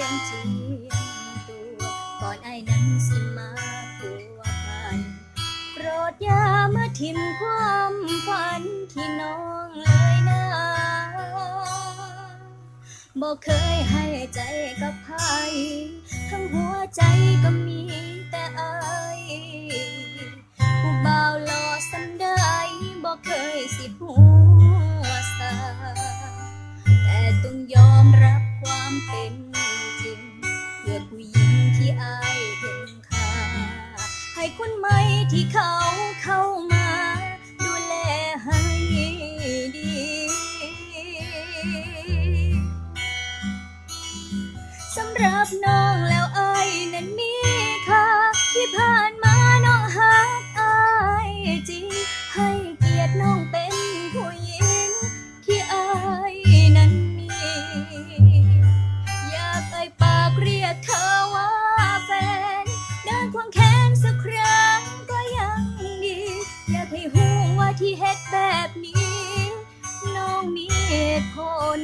ยงเจียงตัว ก่อนไอ้นั้นสิมาผัวพันโปรดอย่ามาทิมความฝันที่น้องเลยนะบอกเคยให้ใจกับใครทั้งหัวใจก็มี ที่เขาเข้ามา ดูแลให้ดี สำหรับน้องแล้ว ที่เฮ็ดแบบนี้ น้องมีเหตุผล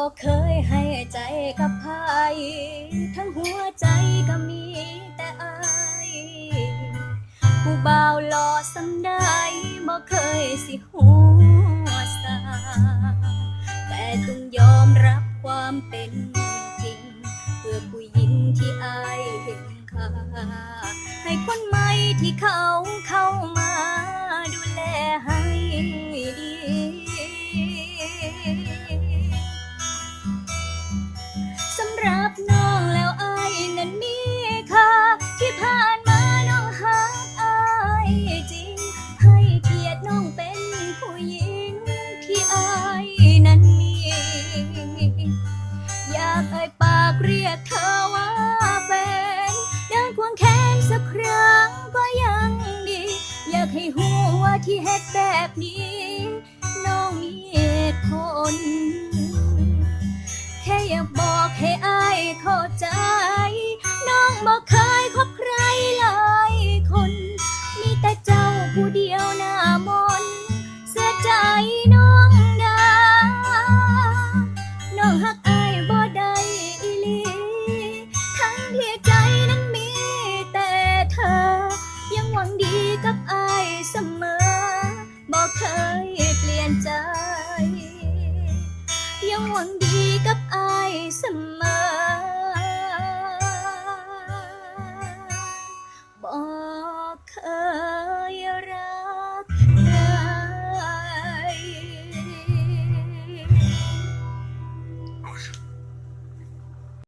บอกเคยให้ใจกับใครทั้งหัวใจก็มีแต่อายผู้บ่าวหล่อสำได้บอกเคยสิหัวสาแต่ต้องยอมรับความเป็นจริง เพื่อผู้หญิงที่อายเห็นค่าให้คนใหม่ที่เขา ที่เฮ็ดแบบนี้ น้องมีเหตุผล แค่อยากบอก 可以